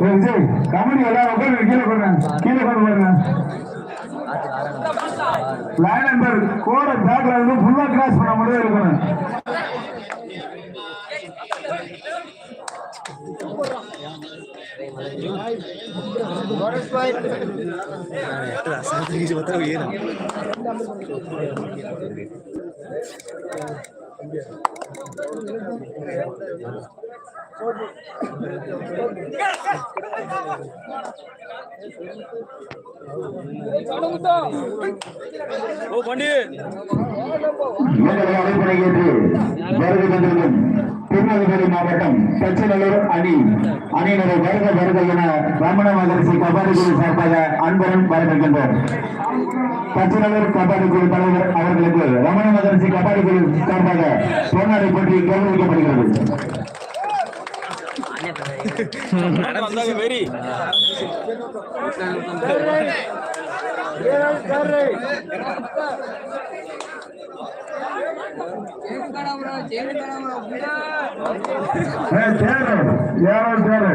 விஜய் கபடி எல்லாரும் உட்காந்து கீழே கொண்டு கீழே லைன் நம்பர் கோட பேக்ல இருந்து ஃபுல்லா கிராஸ் பண்ண முடியாது இருக்கணும் இவர்களை அழைப்பதை ஏற்று வருகை தந்திருக்கும் திருநெல்வேலி மாவட்டம் தச்சநல்லூர் அணி அணியினரை வருக வருக என ரமண மகரிசி கபாடி குழு சார்பாக அன்பரும் வரவேற்கின்றோம். தச்சநல்லூர் கபாடி குழு தலைவர் அவர்களுக்கு ரமண மகரிசி கபாடி குழு சார்பாக பொன்னாடை போட்டி கௌரவிக்கப்படுகிறது. ஏய், சேரு யாரோ சேரு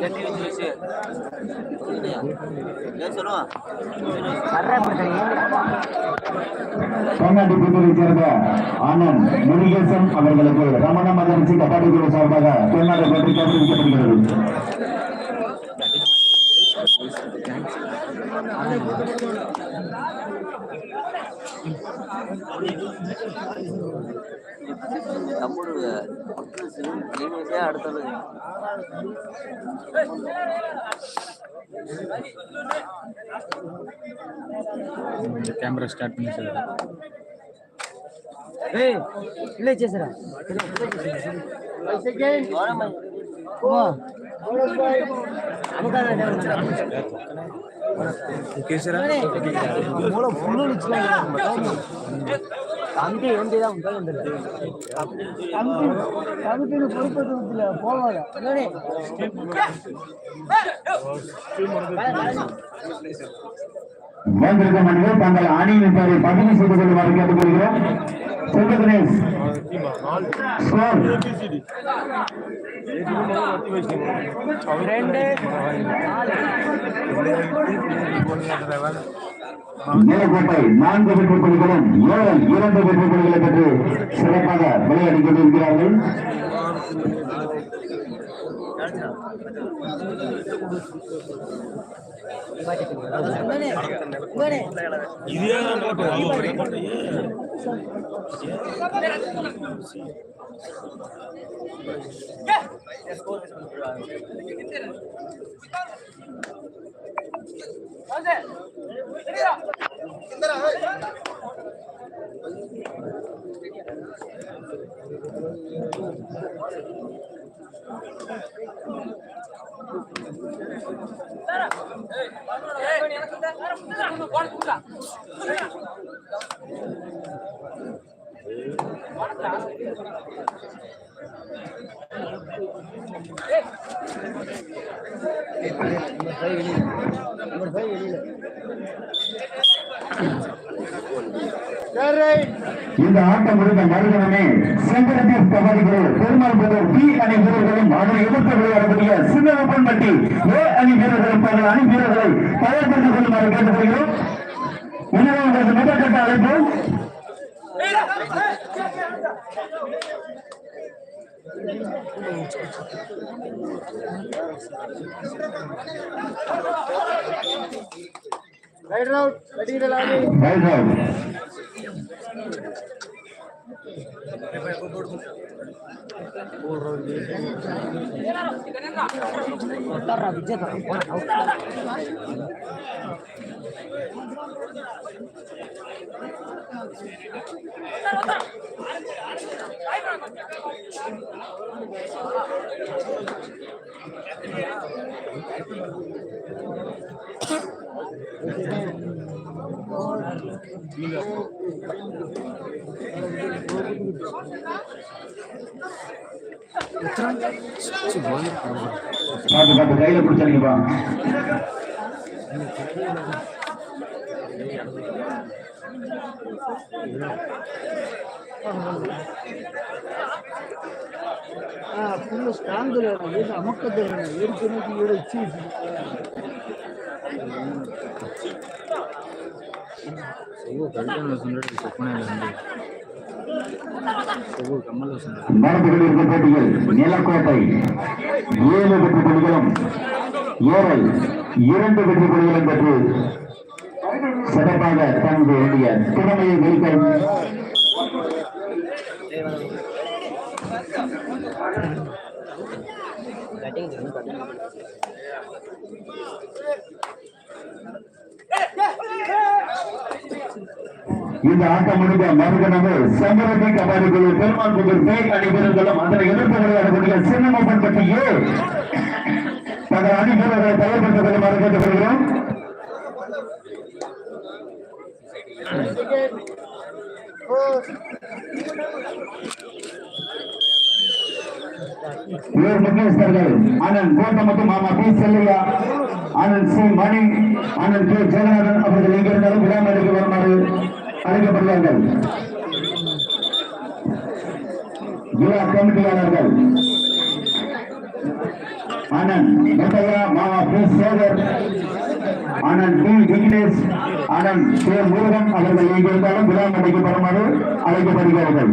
பெட்டி புள்ளிகள் ஏழல் அணியினருக்கு பொன்னாடி புத்தூரை சேர்ந்த ஆனந்த் முருகேசன் அவர்களுக்கு ரமண மகரிஷி கபாடி குழு சார்பாக பொன்னாடை பற்றி you. நம்மளுடைய மக்கள் அடுத்தது. கேமரா ஸ்டார்ட் பண்ணி சார் ஏய் இல்லை சேசரா கேசரா மூலம் தம்பி வேண்டியதான் உங்க தம்பி தம்பி பொறுப்பது போவாங்க வந்திருக்கும் அணிகள் தங்கள் அணியின் பெயரை பதிவு செய்து கொள்ளுமாறு கேட்டுக்கொள்கிறோம். செல்வ கணேஷ். ஸ்கோர் ரெண்டு நான்கு வெற்றி புள்ளிகளும் ஏழல் இரண்டு வெற்றி புள்ளிகளை பெற்று சிறப்பாக விளையாடிக் கொண்டிருக்கிறார்கள். எனக்கு இந்த ஆட்டம் முடிந்த மறுதினமே செங்கரத்தீர் கபடி குழு பெருமாள் புதூர் பி அணி வீரர்களும் அதனை எதிர்த்து விளையாடக்கூடிய சின்னப்பன்பட்டி ஏ அணி வீரர்களும் தங்கள் அணி வீரர்களை தயார்படுத்திக் கொள்ளுமாறு கேட்டுக்கொள்கிறோம். எனவே உங்களது முதற்கட்ட அழைப்பு. Right route, ready, to ಬರ್ರ ವಿಜೇತ Thank you. கையில குடிச்சிருக்கப்பா ಫುಲ್ಲು ಸ್ಟ್ಯಾಂಗಲ್ ಏನು ಅಮಕ್ಕದಲ್ಲಿ ಏಳು ಜನಕ್ಕೆ ಏಳು ಹೆಚ್ಚು ಅಯ್ಯೋ ಕಳ್ಕೊಂಡು ಸುಂದರ ಸುಪ್ಪಣೆ நடந்துகிட்டிருக்கும் போட்டியில் நிலக்கோட்டை ஏழு வெற்றி புள்ளிகளும் ஏழை இரண்டு வெற்றி புள்ளிகளும் பெற்று சிறப்பாக தனது திறமையை வெளிக்கொள் Thank. இந்த ஆட்டம் முடிந்த மறுகணமே செம்பரத்தி கபாடி குழு பெருமாள் புதூர் பேய் அணி அதனை எதிர்த்து விளையாடக்கூடிய சின்னமப்பன் பட்டியே தங்கள் அணி வீரர்களை தயார்படுத்திக் கொள்ளுமாறு கேட்டுக்கொள்கிறோம் இவர் முக்கியஸ்தர்கள் அண்ணன் கோட்டமுத்து மாமா பி. செல்லையா அண்ணன் சி. மணி அண்ணன் கே. ஜெகநாதன் அவர்கள் எங்கிருந்தாலும் விழாமேடைக்கு வருமாறு அழைக்கப்படுவார்கள். விழா கமிட்டியாளர்கள். அண்ணன் முத்தையா மாமா P. Sekar Anand T. Vignesh Anand K. Murugan அவர்கள் எங்கிருந்தாலும் விழாமேடைக்கு வருமாறு அழைக்கப்படுகிறார்கள்.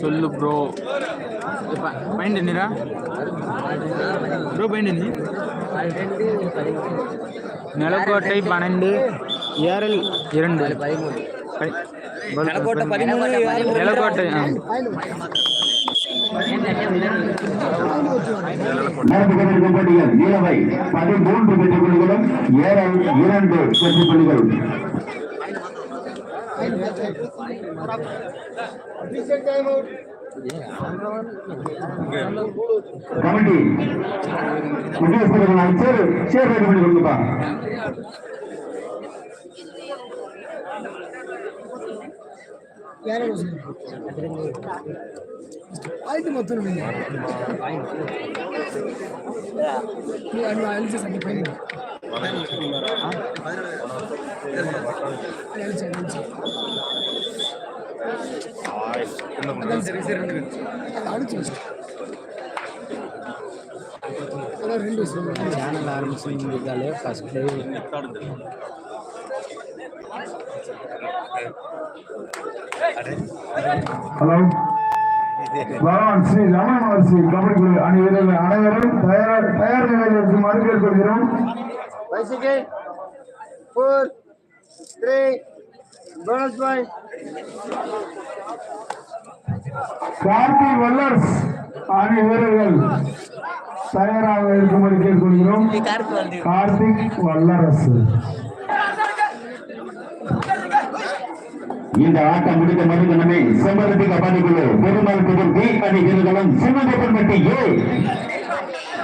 சொல்லு ப்ரோ பாயிண்ட் என்னடா ப்ரோ பாயிண்ட் என்ன நிலக்கோட்டை பன்னெண்டு ஏரல் இரண்டு. நிலக்கோட்டை பதிமூன்று பெற்றுக் கொள்ளுகளும் இரண்டு பெற்றுக் கொள்ளுகளும் கமிட்டி முக்கியஸ்தர்கள் சேர் சேர் ரெடி பண்ணி கொடுங்கப்பா ಯಾರು ಆಯ್ತು ಮತ್ತು ನಿಮಗೆ ನೀವು சேனல் ஆரம்பிச்சுட்டாலே ஃபர்ஸ்ட் டைம் ஹலோ. வரவான் ஸ்ரீ ரமண மகர்ஷி கபடி குழு அணி வீரர்கள் அனைவரும் தயார் தயார் நிலையில் இருக்குமாறு கேட்டுக்கொள்கிறோம் Bicycle. Four, three, bonus point. Karthik வல்லர்ஸ் அணி வீரர்கள் தயாராக இருக்குமாறு கேட்டுக்கொள்கிறோம் கார்த்திக் வல்லரசு இந்த ஆட்டம் முடிந்த மறுதினமே செம்பருத்தி கபாடி குழு பெருமாள் புதூர் பி அணி வீரர்களும் சிவகப்பன் பட்டி ஏ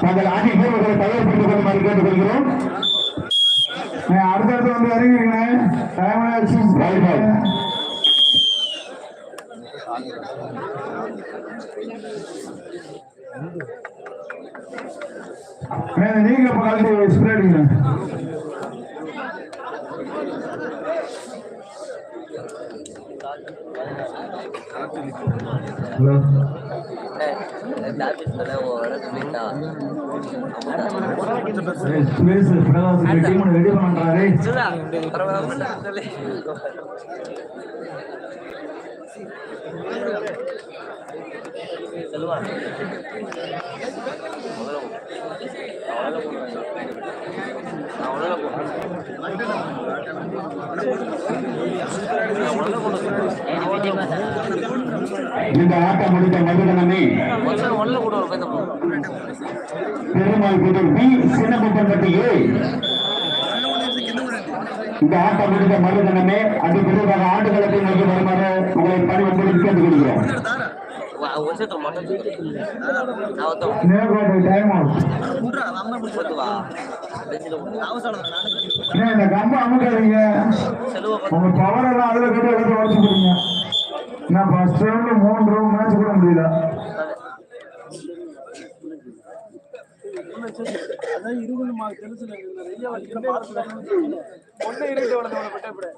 தங்கள் அணி வீரர்களை தயார்படுத்திக் கொள்ளுமாறு கேட்டுக்கொள்கிறோம் அடுத்தடுத்து வந்து ஆயிடுச்சு நீங்க கலந்து ஸ்ப்ரே அடிங்க. Hello office Prakash team ready பண்றாரு இந்த ஆட்டம் முடித்த போ. பெருமாள் பி சின்னப்பட்டி ஏ இந்த ஆட்டம் முடிந்த மறுதினமே அது பிறகு ஆண்டுகளுக்கு நோக்கி வருமாறு உங்களை பணிவன்புடன் கேட்டுக்கொள்கிறோம். வா, நான் டைம் ஏன் இந்த கம்பை அமுக்காதீங்க. உங்க பவர் எல்லாம் அதுல கட்டி எல்லாத்தையும் உடச்சு நான் ஃபர்ஸ்ட் ரவுண்ட்ல மூணு ரவுண்ட் மேட்ச் கூட முடியல. அதான் இருபது மார்க் தெரிஞ்சு நிறைய ஒன்னே இரண்டு வளர்ந்தோட பட்டப்பட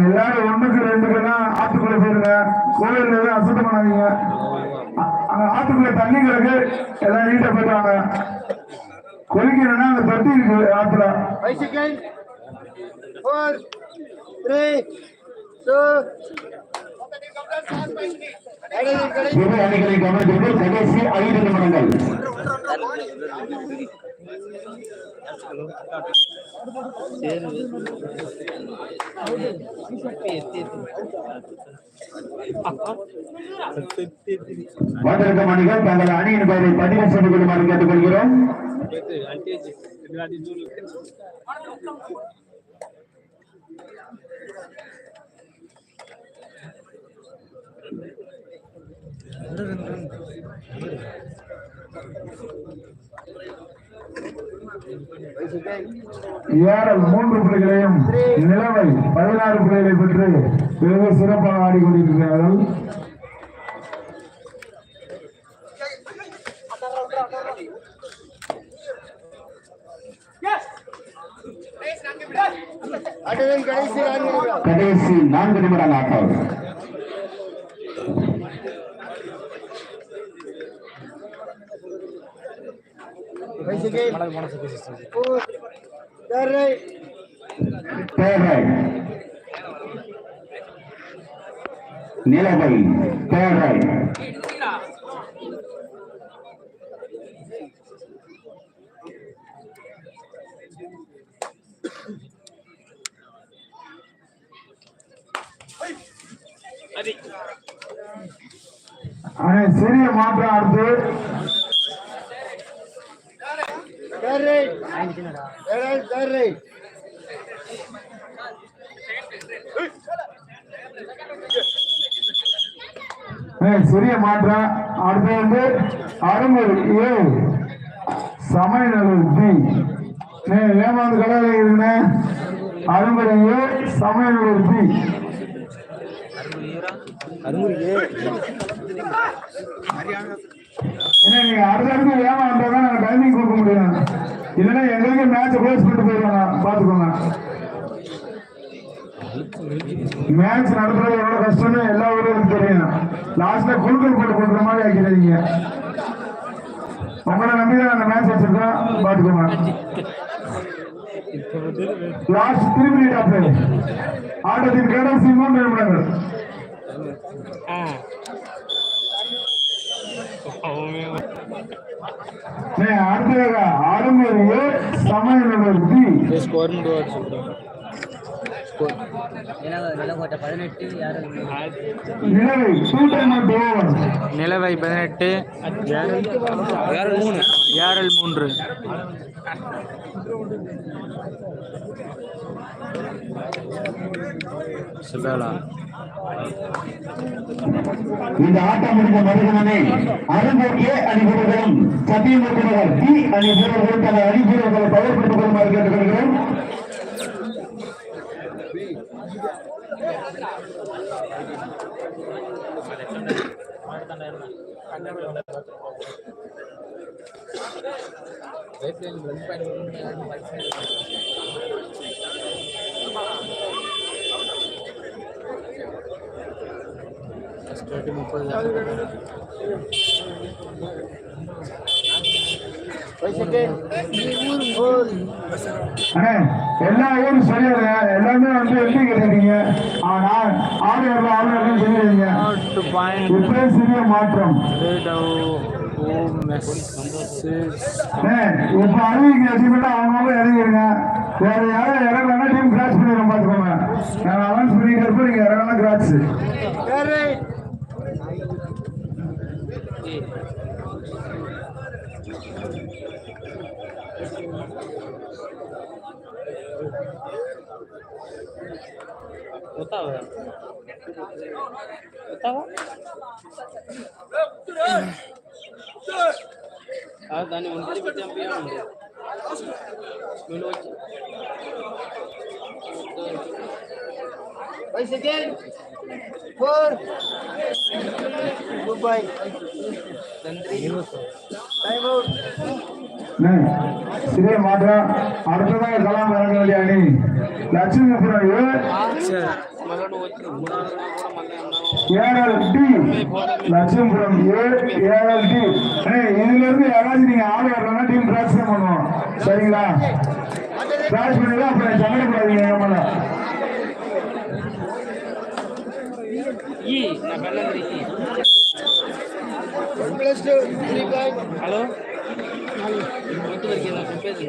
எல்லாரும் ஒண்ணுக்கு ரெண்டுக்குலாம் ஆத்துக்குள்ள போயிருங்க. கோயில்ல அசுத்தம் பண்ணாதீங்க. அந்த ஆத்துக்குள்ள எல்லாம் நீட்டா போயிட்டாங்க. கொதிக்கணும்னா அந்த பட்டி இருக்கு ஆத்துல ஃபைவ் செகண்ட் ஃபோர் இரு அணிகளை கவனிக்கிறது கடைசி ஐந்து நிமிடங்கள். வந்திருக்கும் அணிகள் தங்கள் அணியின் பெயரை பதிவு செய்து கொள்ளுமாறு கேட்டுக்கொள்கிறோம். ஏரல் மூன்று புள்ளிகளையும் நிலவை பதினாறு புள்ளிகளை பெற்று வெகு சிறப்பாக ஆடிக்கொண்டிருக்கிறார்கள். கடைசி நான்கு கடைசி நான்கு நிமிடம் ஆட்டம் ஃபைவ் செகண்ட் ஃபோர் த்ரீ தேவை நிலவை தேவை சிறிய மாற்றம் அடுத்து த்ரீ த்ரீ சிறிய மாற்றம் அடுத்து வந்து அருமூர் ஏ சமயநல்லூர் பி. ஏமாந்து கடையில் இருக்குண்ணே அருமூர் ஏ சமயநல்லூர் பி. ஏன்னா நீங்க அடுத்தடுத்து ஏமாந்தா தான் நாங்க டைமிங் கொடுக்க முடியும். இல்லைன்னா எங்களுக்கு மேட்ச் க்ளோஸ் பண்ணிட்டு போயிடுவாங்க. பாத்துக்கோங்க மேட்ச் நடத்துறது எவ்வளவு கஷ்டம்னு எல்லா ஊருக்கும் தெரியும். லாஸ்ட்ல குழுக்கள் போட்டு கொடுக்குற மாதிரி ஆக்கிடாதீங்க. உங்களை நம்பி தான் அந்த மேட்ச் வச்சிருக்கோம். பாத்துக்கோங்க லாஸ்ட் திருப்பி டாப் ஆட்டத்தின் கடைசி மூன்று நிமிடங்கள். அடுத்ததாக ஆரம்பி சமயநல்லூர் பி ஸ்கோர் மட்டும் சொல்றேன் நிலக்கோட்டை பதினெட்டு யாரும் நிலவை பதினெட்டு ஏரல் மூன்று? இந்த ஆட்டம் முடிந்த மருதனே அரும்பூர் ஏ அணி வீரர்களும் சத்தியமூர்த்தி நகர் பி அணி வீரர்களும் தங்கள் அணி வீரர்களை தயார்படுத்திக் கொள்ளுமாறு கேட்டுக்கொள்கிறோம் ஃபர்ஸ்ட் தேர்ட்டி முப்பது எல்லா ஊரும் சொல்லிடுங்க. எல்லாமே வந்து எப்படி கேட்டீங்க ஆனால் ஆறு ஏழு ஆறு ஏழு சொல்லிடுங்க நாட் இப்பவே சிறிய மாற்றம். ஓ இப்ப அறிவிக்க டீம் அவங்க எழுதிக்கிறீங்க வேற யாரும் இடம் வேணா டீம் கிராஸ் பண்ணிடும் பாத்துக்கோங்க நான் அனௌன்ஸ் பண்ணிட்டு இருப்போம் நீங்க இடம் வேணா கிராஸ் దాన్ని ఒంటి One second. Four. Goodbye. Time out. இதே மாற்றம் அடுத்ததாக கலாம் வரக்கூடிய அணி லட்சுமி ஏஎல்டி லட்சம்புரம் ஏஎல்டி இதுல இருந்து யாராவது நீங்க ஆள் வரலாம் டீம் டிரான்ஸ்ஃபர் பண்ணுவோம் சரிங்களா டிரான்ஸ் பண்ணிதான் హలో ఇంటి వరకు నాకు చెప్పేది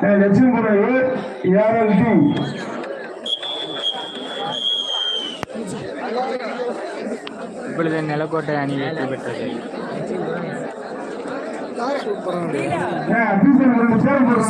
அண்ணே, லட்சுமிபுரம் ஏ ஏழல் டி இப்பொழுது நிலக்கோட்டை அணி வெற்றி பெற்றது